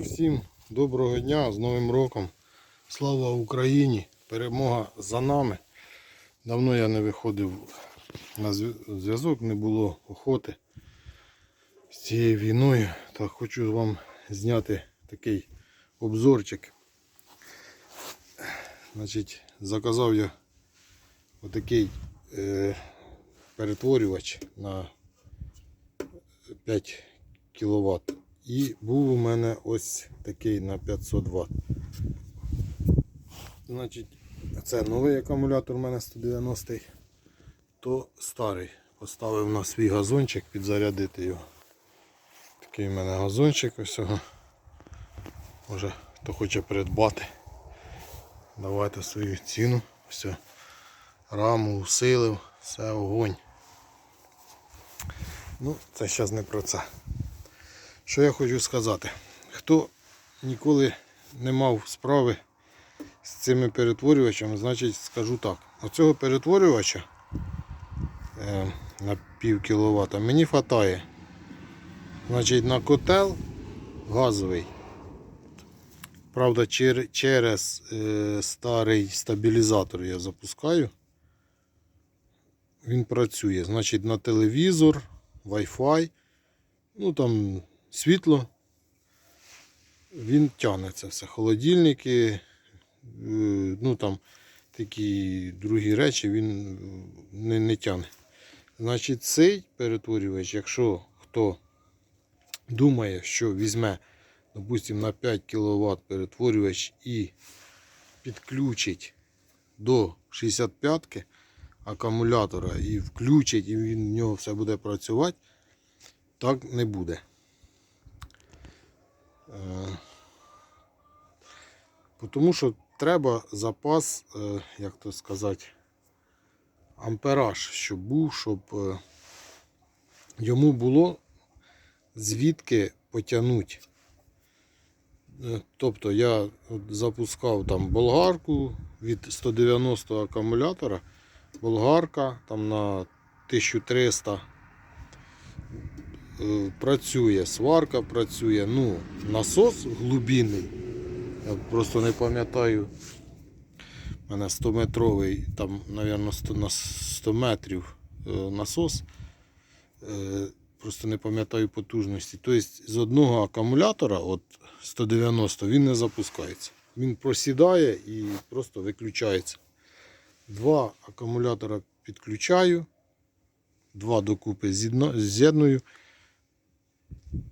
Всім доброго дня з Новим роком. Слава Україні! Перемога за нами. Давно я не виходив на зв'язок, не було охоти з цією війною. Так хочу вам зняти такий обзорчик. Значить, заказав я отакий е, перетворювач на 5 кВт. І був у мене ось такий на 500 Вт. Значить, це новий акумулятор у мене 190 то старий. Поставив на свій газончик підзарядити його. Такий у мене газончик ось. Може хто хоче придбати. Давайте свою ціну. Все. Раму усилив, все огонь. Ну, це зараз не про це. Що я хочу сказати? Хто ніколи не мав справи з цими перетворювачами, значить скажу так. Оцього перетворювача е, на пів кіловата мені вистачає. Значить, на котел газовий. Правда, чер- через е, старий стабілізатор я запускаю. Він працює. Значить, на телевізор, Wi-Fi, ну там світло. Він тягне все. Холодильники, е, ну там такі другі речі він е, не, не тягне. Значить, цей перетворювач, якщо хто думає, що візьме, допустимо, на 5 кВт перетворювач і підключить до 65-ки акумулятора і включить, і він в нього все буде працювати, так не буде. Е, Тому що треба запас, е, як то сказати, ампераж, щоб був, щоб е, йому було звідки потягнути. Тобто я запускав там болгарку від 190 акумулятора, болгарка там на 1300 е, працює, сварка працює, ну, насос глибинний. Я просто не пам'ятаю. У мене 100 метровий, там, мабуть, 100, на 100 метрів е, насос. Е, Просто не пам'ятаю потужності. Тобто з одного акумулятора, от 190, він не запускається. Він просідає і просто виключається. Два акумулятора підключаю, два докупи з'єдную.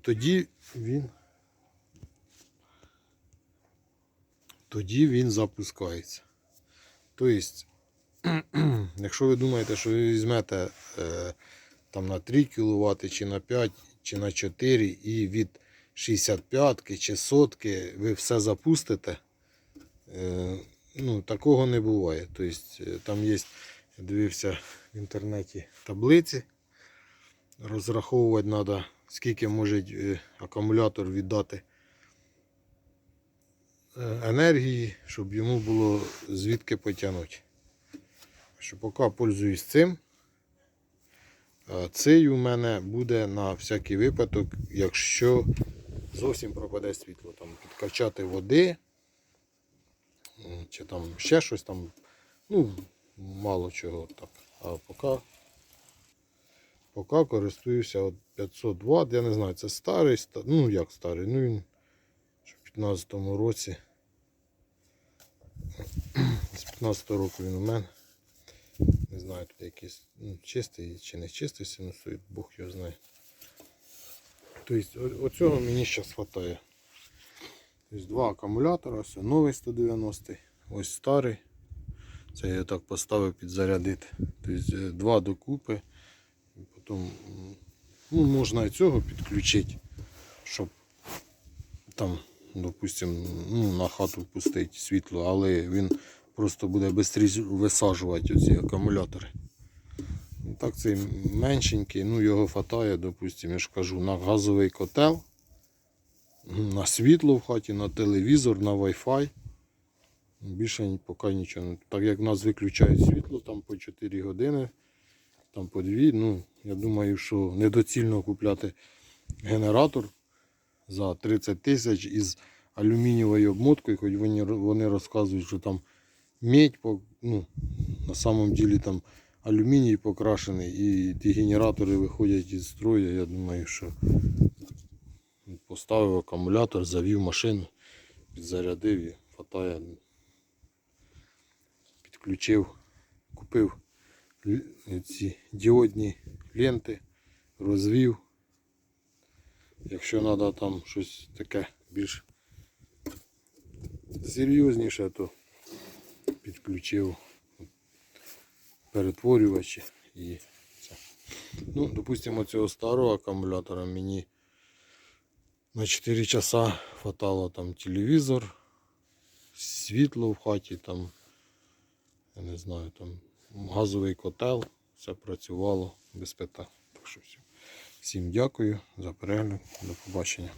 Тоді він. Тоді він запускається. Тобто, якщо ви думаєте, що ви візьмете е, там на 3 кВт, чи на 5, чи на 4 і від 65 чи сотки ви все запустите, е, ну, такого не буває. Тобто, е, там є, дивився в інтернеті таблиці, розраховувати треба, скільки може е, акумулятор віддати е, енергії, щоб йому було звідки потягнути. Що поки пользуюсь цим. Цей у мене буде на всякий випадок, якщо зовсім пропаде світло, там підкачати води, чи там ще щось там, ну, мало чого так. А поки, поки користуюся от 500 Вт, я не знаю, це старий, ста- ну як старий, ну він в 15 році. З 15 року він у мене. Не знаю, тут якийсь ну, чистий чи не чистий синусоїд, Бог його знає. Тобто оцього мені зараз вистачає. Тобто два акумулятора, ось новий 190, ось старий. Це я так поставив підзарядити. Тобто е, два докупи. І ну, можна і цього підключити, щоб там, допустимо, ну, на хату впустити світло, але він просто буде швидше висаджувати оці акумулятори. Так цей меншенький, ну його хватає, допустимо, я ж кажу, на газовий котел, на світло в хаті, на телевізор, на Wi-Fi. Більше поки нічого. Так як в нас виключають світло там по 4 години, там по 2, ну, я думаю, що недоцільно купляти генератор за 30 тисяч із алюмінієвою обмоткою, хоч вони, вони розказують, що там медь, ну, на самом деле там алюміній покрашений і ті генератори виходять із строю. Я думаю, що поставив акумулятор, завів машину, підзарядив і хватає. Підключив, купив ці діодні ленти, розвів. Якщо треба там щось таке більш серйозніше, то підключив перетворювачі і це. Ну, допустимо, цього старого акумулятора мені на 4 часа хватало там телевізор, світло в хаті, там, я не знаю, там газовий котел, все працювало без питань. Так що. Всім дякую за перегляд. До побачення.